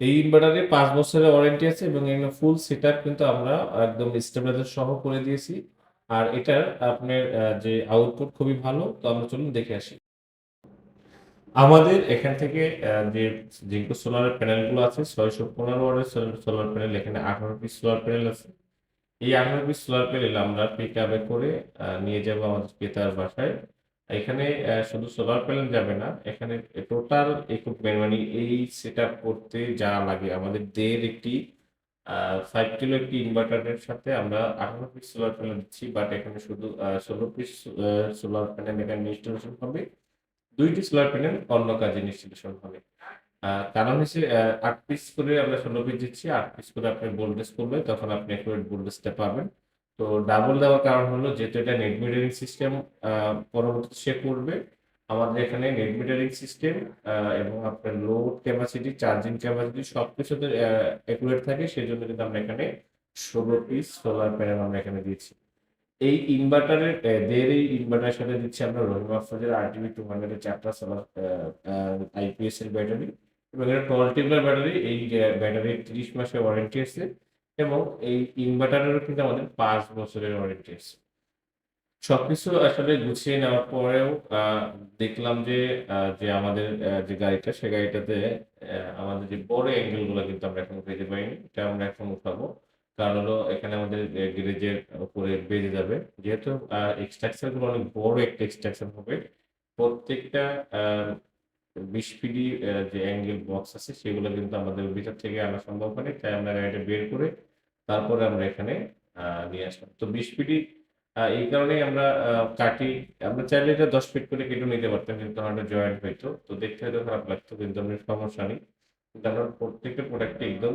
এই ইনভার্টারে পাঁচ বছরের ওয়ারেন্টি আছে এবং এখানে ফুল সেটআপ কিন্তু আমরা একদম স্টেবিলাইজার সহ করে দিয়েছি। আর এটার আপনার যে আউটপুট খুবই ভালো। তো আমরা চলুন দেখে আসি। আমাদের এখান থেকে যে জিঙ্কো সোলারের প্যানেলগুলো আছে ৬১৫ ওয়াটের সোল সোলার প্যানেল এখানে ১৮ পিস সোলার প্যানেল আছে। এই ১৮ পিস সোলার প্যানেল আমরা পিকআপে করে নিয়ে যাব আমাদের ক্রেতার বাসায়। এখানে শুধু সোলার প্যানেল যাবে না। এখানে টোটাল ইকুইপমেন্ট মানে এই সেটআপ করতে যা লাগে, আমাদের দের একটি ৫ কিলো একটি ইনভার্টারের সাথে আমরা ১৮ পিস সোলার প্যানেল দিচ্ছি। বাট এখানে শুধু ১৬ পিস সোলার প্যানেল এখানে ইনস্টলেশন হবে। দুইটি সোলার প্যানেল অন্য কাজে ইনস্টলেশন হবে। কারণ হচ্ছে ৮ পিস করে আমরা ১৬ পিস দিচ্ছি। আট পিস করে আপনি ভোল্টেজ করবে তখন আপনি একুরেট ভোল্টেজটা পাবেন। তো ডাবল দেওয়ার কারণ হলো যেহেতু এটা নেট মিটারিং সিস্টেম আ পরবর্তীতে সে করবে। আমাদের এখানে নেট মিটারিং সিস্টেম এবং আপনার লোড ক্যাপাসিটি, চার্জিং ক্যাপাসিটি সবকিছুতে অ্যা একুরেট থাকে। সেজন্য কিন্তু আমরা এখানে ১৬ পিস সোলার প্যানেল আমরা এখানে দিয়েছি। এই ইনভার্টারের দের এই ইনভার্টারের সাথে দিচ্ছি আমরা রহিম আফরোজের আরটিবি 200 এর ৪ টা সোলার আ আ আইপিএস এর ব্যাটারি এবং এটা 12 টিউবলার ব্যাটারি। এই ব্যাটারির ৩০ মাসের ওয়ারেন্টি আছে এবং এই ইনভার্টারেরও কিন্তু আমাদের পাঁচ বছরের ওয়ারেন্টি আছে। সবকিছু আসলে গুছিয়ে নেওয়ার পরেও দেখলাম যে যে আমাদের যে গাড়িটা, সে গাড়িটাতে আমাদের যে বড় অ্যাঙ্গেলগুলো কিন্তু আমরা এখন পেতে পারিনি। এটা আমরা এখন উঠাবো। কারণ হলো, এখানে আমাদের গ্যারেজের উপরে বেজে যাবে। যেহেতু, আ স্ট্রাকচারগুলো অনেক বড় একটা স্ট্রাকচার হবে। প্রত্যেকটা, আ ২০ ফিটই অ্যা যে অ্যাঙ্গেল বক্স আছে, সেগুলো কিন্তু আমাদের ভিতর থেকে আনা সম্ভব হয়নি। তাই আমরা গাড়িটা বের করে তারপরে আমরা এখানে নিয়ে আসলাম। তো ২০ ফিটই এই কারণেই আমরা কাটি। আমরা চাইলে এটা ১০ ফিট করে কেটে নিতে পারতাম। কিন্তু আমাদের জয়েন্ট হইতো। তো দেখতে হয়তো খারাপ লাগতো, কিন্তু আমাদের সমস্যা নেই। কিন্তু আমরা প্রত্যেকটা প্রোডাক্টে একদম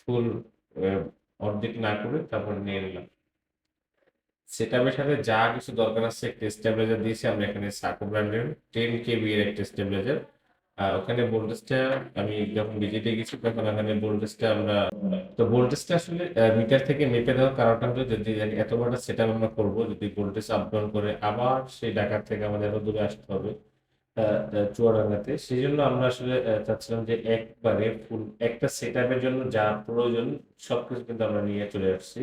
ফুল অর্ধেক না করে তারপরে নিয়ে নিলাম। সেটআপের সাথে যা কিছু দরকার আছে, একটা স্টেবিলাইজার দিয়েছি, আমরা এখানে সাকো ব্র্যান্ডের 10 কেভি এর একটা স্টেবিলাইজার। ওখানে ভোল্টেজটা আমি যখন ভিজিটে গেছি, তখন ওখানে ভোল্টেজটা আমরা তো ভোল্টেজটা আসলে মিটার থেকে মেপে দেওয়ার কারণটা হলো যদি এত বড় একটা সেটআপ আমরা করব, যদি ভোল্টেজ আপ ডাউন করে আবার সেই ঢাকা থেকে আমাদের এত দূরে আসতে হবে চুয়াডাঙ্গাতে। সেজন্য আমরা আসলে চাচ্ছিলাম যে একবারে ফুল একটা সেটআপের জন্য যা প্রয়োজন সবকিছু কিন্তু আমরা নিয়ে চলে আসছি।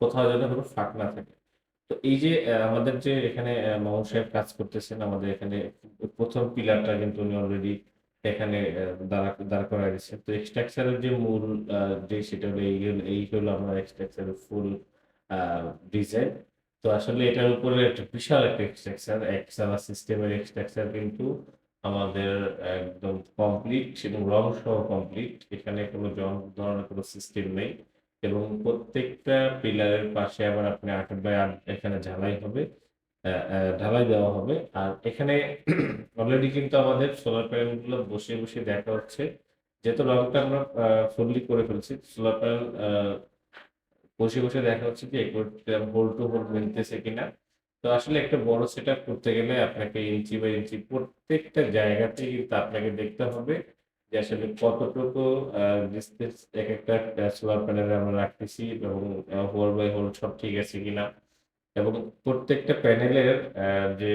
কোথাও যেন কোনো ফাঁক না থাকে। তো এই যে আমাদের যে এখানে মামুন সাহেব কাজ করতেছেন, আমাদের এখানে প্রথম পিলারটা কিন্তু উনি অলরেডি এখানে দাঁড়া, দাঁড় করায় দিয়েছেন। তো স্ট্রাকচার এর যে মূল যে সেটা হলো, এই হল, এই হলো আমার স্ট্রাকচার এর ফুল ডিজাইন। তো আসলে এটার উপরে একটা বিশাল একটা স্ট্রাকচার এক্সালা সিস্টেমের স্ট্রাকচার কিন্তু আমাদের একদম কমপ্লিট এবং রং সহ কমপ্লিট। এখানে কোনো জন ধরনের কোনো সিস্টেম নেই। এবং প্রত্যেকটা পিলারের পাশে আবার আপনি আট বাই আট এখানে ঢালাই হবে। ঢালাই দেওয়া হবে। আর এখানে অলরেডি কিন্তু আমাদের সোলার প্যানেলগুলো বসে, বসে দেখা হচ্ছে। যেহেতু রংটা আমরা ফুললি করে ফেলছি। সোলার প্যানেল বসে, বসে দেখা হচ্ছে যে হোল টু হোল মিলতেছে কিনা। তো আসলে একটা বড় সেটআপ করতে গেলে আপনাকে ইঞ্চি বাই ইঞ্চি প্রত্যেকটা জায়গাতেই কিন্তু আপনাকে দেখতে হবে যে আসলে কতটুকু একেকটা অ্যা সোলার প্যানেলে আমরা রাখতেছি এবং হোল বাই হোল সব ঠিক আছে কিনা। এবং প্রত্যেকটা প্যানেলের যে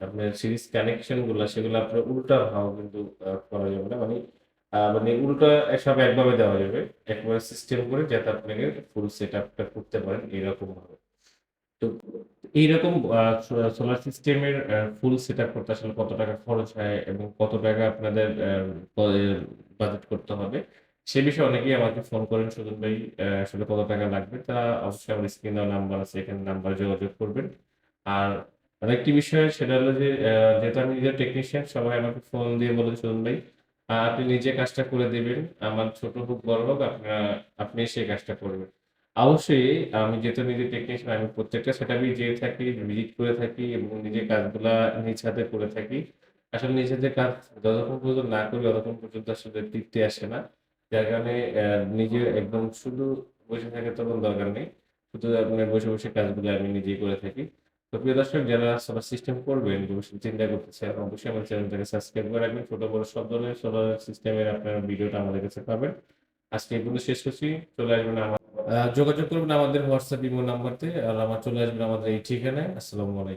আপনার সিরিজ কানেকশনগুলা, সেগুলো আপনার উল্টাভাবে কিন্তু আ করা যাবে না। মানে মানে উল্টা সব একভাবে দেওয়া যাবে। একবারে সিস্টেম করে যাতে আপনাকে ফুল সেটআপটা করতে পারেন এরকমভাবে। তো এইরকম সোলার সিস্টেমের ফুল সেটআপ করতে আসলে কত টাকা খরচ হয় এবং কত টাকা আপনাদের বাজেট করতে হবে। সে বিষয়ে অনেকেই আমাকে ফোন করেন সুজন ভাই আসলে কত টাকা লাগবে। তারা অবশ্যই আমার স্ক্রিনে নাম্বার আছে এখানে নাম্বারে যোগাযোগ করবেন। আর আরেকটি বিষয় সেটা হলো যে যেহেতু আমি নিজের টেকনিশিয়ান সবাই আমাকে ফোন দিয়ে বলে সুজন ভাই আপনি নিজে কাজটা করে দিবেন। আমার ছোট হোক বড় হোক আপনারা আপনি সেই কাজটা করবেন। অবশ্যই আমি যেহেতু নিজে টেকনিশিয়ান আমি প্রত্যেকটা সেটআপেই যেয়ে থাকি, ভিজিট করে থাকি এবং নিজের কাজগুলা নিজ হাতে করে থাকি। আসলে নিজ হাতে কাজ যতক্ষণ পর্যন্ত না করি ততক্ষণ পর্যন্ত আসলে তৃপ্তি আসে না। যার কারণে নিজে একদম শুধু বসে থাকার তখন দরকার নেই। শুধু আপনার বসে, বসে কাজগুলো আমি নিজেই করে থাকি। তো প্রিয় দর্শক যারা সোলার সিস্টেম করবেন, চিন্তা করতেছেন অবশ্যই আমার চ্যানেলটাকে সাবস্ক্রাইব করে রাখবেন। ছোট বড় সব ধরনের সোলার সিস্টেমের আপনার ভিডিওটা আমাদের কাছে পাবেন। আজকে এই পর্যন্ত শেষ করছি। চলে আসবেন আমার যোগাযোগ করবেন আমাদের হোয়াটসঅ্যাপ ইমো নাম্বারতে। আর আমার চলে আসবেন আমাদের এই ঠিকানায়। আসসালামু আলাইকুম।